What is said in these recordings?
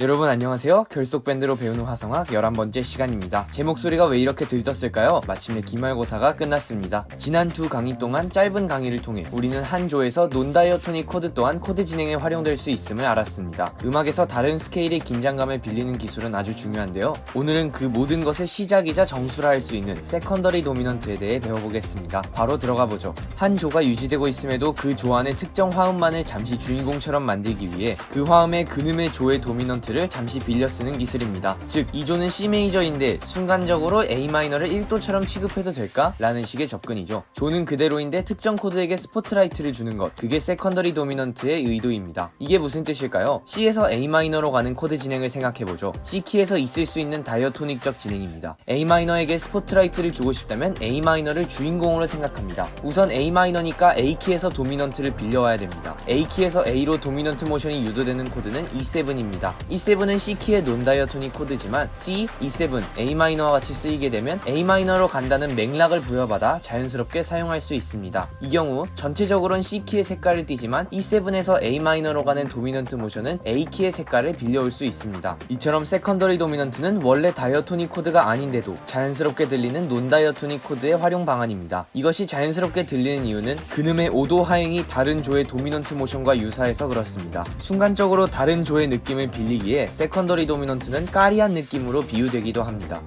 여러분 안녕하세요. 결속 밴드로 배우는 화성학 11번째 시간입니다. 제 목소리가 왜 이렇게 들떴을까요? 마침내 기말고사가 끝났습니다. 지난 두 강의 동안 짧은 강의를 통해 우리는 한 조에서 논다이어토닉 코드 또한 코드 진행에 활용될 수 있음을 알았습니다. 음악에서 다른 스케일의 긴장감을 빌리는 기술은 아주 중요한데요. 오늘은 그 모든 것의 시작이자 정수라 할 수 있는 세컨더리 도미넌트에 대해 배워보겠습니다. 바로 들어가 보죠. 한 조가 유지되고 있음에도 그 조 안의 특정 화음만을 잠시 주인공처럼 만들기 위해 그 화음의 근음의 조의 도미넌트 를 잠시 빌려 쓰는 기술입니다. 즉, 이 조는 C 메이저인데 순간적으로 A 마이너를 1도처럼 취급해도 될까? 라는 식의 접근이죠. 조는 그대로인데 특정 코드에게 스포트라이트를 주는 것. 그게 세컨더리 도미넌트의 의도입니다. 이게 무슨 뜻일까요? C에서 A 마이너로 가는 코드 진행을 생각해보죠. C 키에서 있을 수 있는 다이어토닉적 진행입니다. A 마이너에게 스포트라이트를 주고 싶다면 A 마이너를 주인공으로 생각합니다. 우선 A 마이너니까 A 키에서 도미넌트를 빌려와야 됩니다. A 키에서 A로 도미넌트 모션이 유도되는 코드는 E7입니다. E7 은 C 키의 논다이어토닉 코드지만 C, E7, A 마이너와 같이 쓰이게 되면 A 마이너로 간다는 맥락을 부여받아 자연스럽게 사용할 수 있습니다. 이 경우 전체적으로는 C 키의 색깔을 띠지만 E7에서 A 마이너로 가는 도미넌트 모션은 A 키의 색깔을 빌려올 수 있습니다. 이처럼 세컨더리 도미넌트는 원래 다이어토닉 코드가 아닌데도 자연스럽게 들리는 논다이어토닉 코드의 활용 방안입니다. 이것이 자연스럽게 들리는 이유는 근음의 5도 하행이 다른 조의 도미넌트 모션과 유사해서 그렇습니다. 순간적으로 다른 조의 느낌을 빌리기에 세컨더리 도미넌트는 까리한 느낌으로 비유되기도 합니다.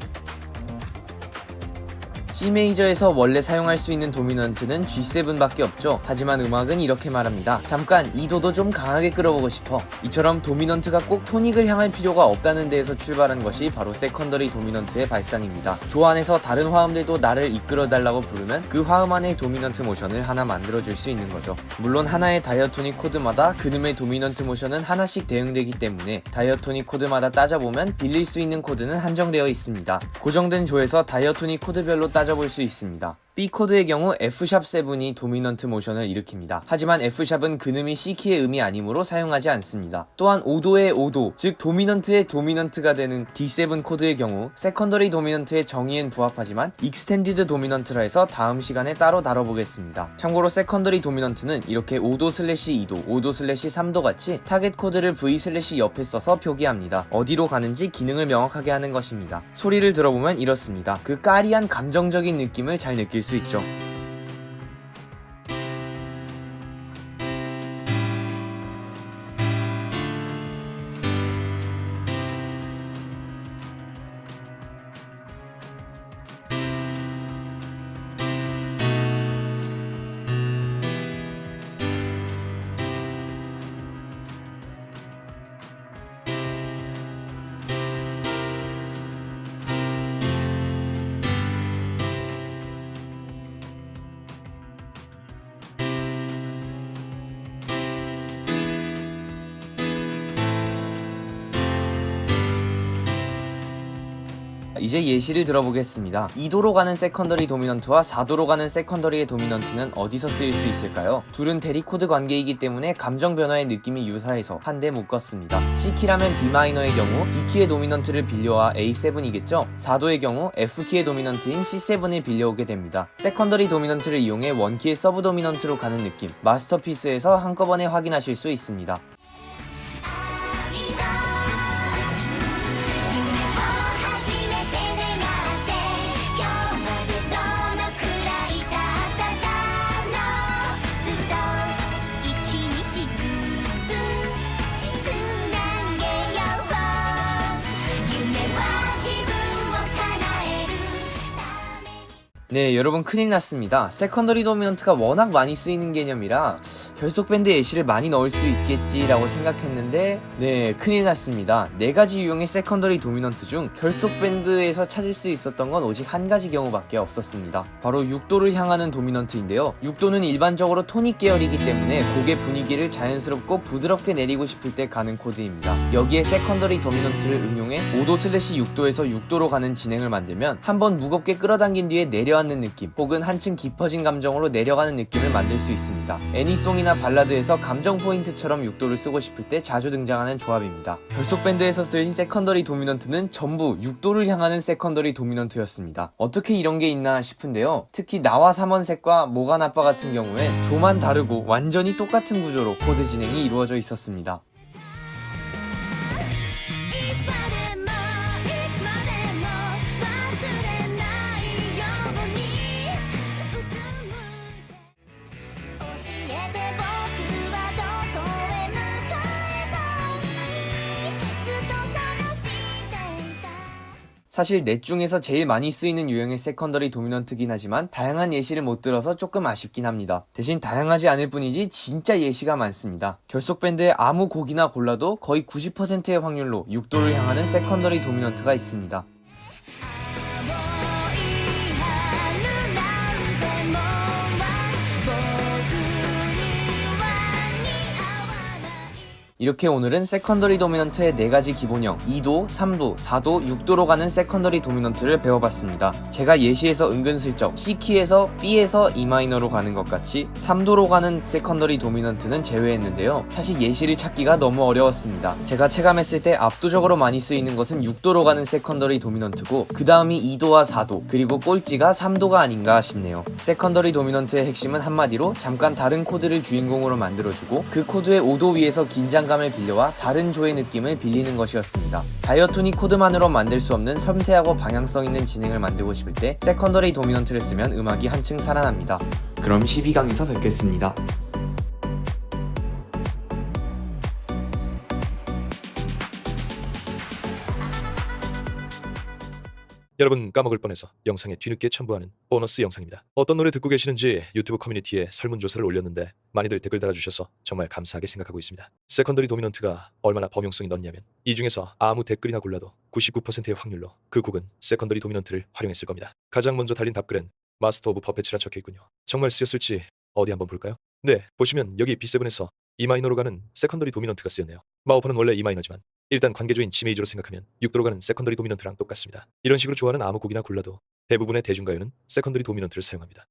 C 메이저에서 원래 사용할 수 있는 도미넌트는 G7밖에 없죠. 하지만 음악은 이렇게 말합니다. 잠깐 이 도도 좀 강하게 끌어보고 싶어. 이처럼 도미넌트가 꼭 토닉을 향할 필요가 없다는 데에서 출발한 것이 바로 세컨더리 도미넌트의 발상입니다. 조 안에서 다른 화음들도 나를 이끌어 달라고 부르면 그 화음 안의 도미넌트 모션을 하나 만들어 줄 수 있는 거죠. 물론 하나의 다이어토닉 코드마다 그놈의 도미넌트 모션은 하나씩 대응되기 때문에 다이어토닉 코드마다 따져보면 빌릴 수 있는 코드는 한정되어 있습니다. 고정된 조에서 다이어토닉 코드별로 따 져볼 수 있습니다. B 코드의 경우 F샵7이 도미넌트 모션을 일으킵니다. 하지만 F샵은 근음이 C키의 음이 아니므로 사용하지 않습니다. 또한 5도의 5도, 즉 도미넌트의 도미넌트가 되는 D7 코드의 경우 세컨더리 도미넌트의 정의엔 부합하지만 익스텐디드 도미넌트라 해서 다음 시간에 따로 다뤄보겠습니다. 참고로 세컨더리 도미넌트는 이렇게 5도 슬래시 2도, 5도 슬래시 3도 같이 타겟 코드를 V 슬래시 옆에 써서 표기합니다. 어디로 가는지 기능을 명확하게 하는 것입니다. 소리를 들어보면 이렇습니다. 그 까리한 감정적인 느낌을 잘 느낄 수 있죠. 이제 예시를 들어보겠습니다. 2도로 가는 세컨더리 도미넌트와 4도로 가는 세컨더리의 도미넌트는 어디서 쓰일 수 있을까요? 둘은 대리코드 관계이기 때문에 감정 변화의 느낌이 유사해서 한데 묶었습니다. C키라면 D마이너의 경우 D키의 도미넌트를 빌려와 A7이겠죠? 4도의 경우 F키의 도미넌트인 C7을 빌려오게 됩니다. 세컨더리 도미넌트를 이용해 원키의 서브 도미넌트로 가는 느낌 마스터피스에서 한꺼번에 확인하실 수 있습니다. 네, 여러분 큰일 났습니다. 세컨더리 도미넌트가 워낙 많이 쓰이는 개념이라 결속 밴드 예시를 많이 넣을 수 있겠지라고 생각했는데 네, 큰일 났습니다. 네 가지 유형의 세컨더리 도미넌트 중 결속 밴드에서 찾을 수 있었던 건 오직 한 가지 경우밖에 없었습니다. 바로 6도를 향하는 도미넌트인데요. 6도는 일반적으로 토닉 계열이기 때문에 곡의 분위기를 자연스럽고 부드럽게 내리고 싶을 때 가는 코드입니다. 여기에 세컨더리 도미넌트를 응용해 5도 슬래시 6도에서 6도로 가는 진행을 만들면 한번 무겁게 끌어당긴 뒤에 내려앉는 느낌 혹은 한층 깊어진 감정으로 내려가는 느낌을 만들 수 있습니다. 애니송이나 발라드에서 감정 포인트처럼 6도를 쓰고 싶을 때 자주 등장하는 조합입니다. 결속 밴드에서 들린 세컨더리 도미넌트는 전부 6도를 향하는 세컨더리 도미넌트였습니다. 어떻게 이런 게 있나 싶은데요. 특히 나와 3원색과 모가 나빠 같은 경우엔 조만 다르고 완전히 똑같은 구조로 코드 진행이 이루어져 있었습니다. 사실 넷 중에서 제일 많이 쓰이는 유형의 세컨더리 도미넌트긴 하지만 다양한 예시를 못 들어서 조금 아쉽긴 합니다. 대신 다양하지 않을 뿐이지 진짜 예시가 많습니다. 결속 밴드의 아무 곡이나 골라도 거의 90%의 확률로 6도를 향하는 세컨더리 도미넌트가 있습니다. 이렇게 오늘은 세컨더리 도미넌트의 4가지 기본형 2도, 3도, 4도, 6도로 가는 세컨더리 도미넌트를 배워봤습니다. 제가 예시에서 은근슬쩍 C키에서 B에서 E마이너로 가는 것 같이 3도로 가는 세컨더리 도미넌트는 제외했는데요. 사실 예시를 찾기가 너무 어려웠습니다. 제가 체감했을 때 압도적으로 많이 쓰이는 것은 6도로 가는 세컨더리 도미넌트고 그 다음이 2도와 4도 그리고 꼴찌가 3도가 아닌가 싶네요. 세컨더리 도미넌트의 핵심은 한마디로 잠깐 다른 코드를 주인공으로 만들어주고 그 코드의 5도 위에서 긴장감 을 빌려와 다른 조의 느낌을 빌리는 것이었습니다. 다이어토닉 코드만으로 만들 수 없는 섬세하고 방향성 있는 진행을 만들고 싶을 때 세컨더리 도미넌트를 쓰면 음악이 한층 살아납니다. 그럼 12강에서 뵙겠습니다. 여러분 까먹을 뻔해서 영상에 뒤늦게 첨부하는 보너스 영상입니다. 어떤 노래 듣고 계시는지 유튜브 커뮤니티에 설문조사를 올렸는데 많이들 댓글 달아주셔서 정말 감사하게 생각하고 있습니다. 세컨더리 도미넌트가 얼마나 범용성이 넓냐면 이 중에서 아무 댓글이나 골라도 99%의 확률로 그 곡은 세컨더리 도미넌트를 활용했을 겁니다. 가장 먼저 달린 답글엔 마스터 오브 퍼펫이라 적혀있군요. 정말 쓰였을지 어디 한번 볼까요? 네, 보시면 여기 B7에서 E마이너로 가는 세컨더리 도미넌트가 쓰였네요. 마오퍼는 원래 E마이너지만 일단 관계조인 G메이저로 생각하면 6도로 가는 세컨더리 도미넌트랑 똑같습니다. 이런 식으로 좋아하는 아무 곡이나 골라도 대부분의 대중가요는 세컨더리 도미넌트를 사용합니다.